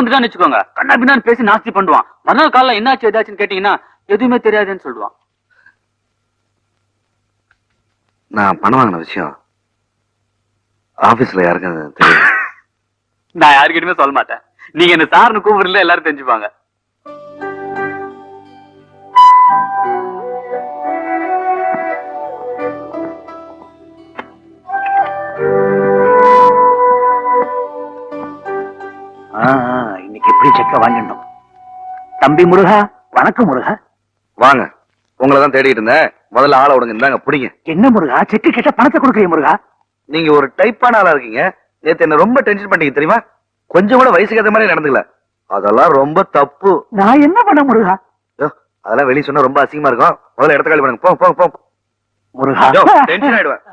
வந்துட்டான்னு வச்சுக்கோங்க. கண்ணா பின்னான்னு பேசி நாஸ்தி பண்ணுவான். மறுநாள் காலைல என்னாச்சு ஏதாச்சுன்னு கேட்டீங்கன்னா எதுவுமே தெரியாதுன்னு சொல்லுவான். நான் பணம் வாங்கின விஷயம் ஆபீஸ்ல யாருக்கும் தெரியும் நான் யாருக்கிட்டயுமே சொல்ல மாட்டேன். நீங்க என்ன சார்னு கூப்பிடல எல்லாரும் தெரிஞ்சுப்பாங்க. இன்னைக்கு எப்படி செக்க வாங்கிடணும்? தம்பி முருகா வணக்கம் முருகா. வாங்க. உங்களை தான் தேடிட்டு இருந்தேன். முதல்ல ஆளை விடுங்க இந்தாங்க பிடிங்க. என்ன முருகா செக்கு கேட்ட பணத்தை கொடுக்குறீங்க முருகா? நீங்க ஒரு டைப்பான ஆளா இருக்கீங்க. நேத்து என்ன ரொம்ப டென்ஷன் பண்ணீங்க தெரியுமா? கொஞ்சம் கூட வயசுக்கு ஏத்த மாதிரி நடந்துக்கல. அதெல்லாம் ரொம்ப தப்பு. நான் என்ன பண்ண முருகா? அதெல்லாம் வெளிய சொன்னா ரொம்ப அசிங்கமா இருக்கும். முதல்ல இடத்த காலி பண்ணுங்க. போ போ போ. முருகா. டென்ஷன் ஆயிடுவேன்.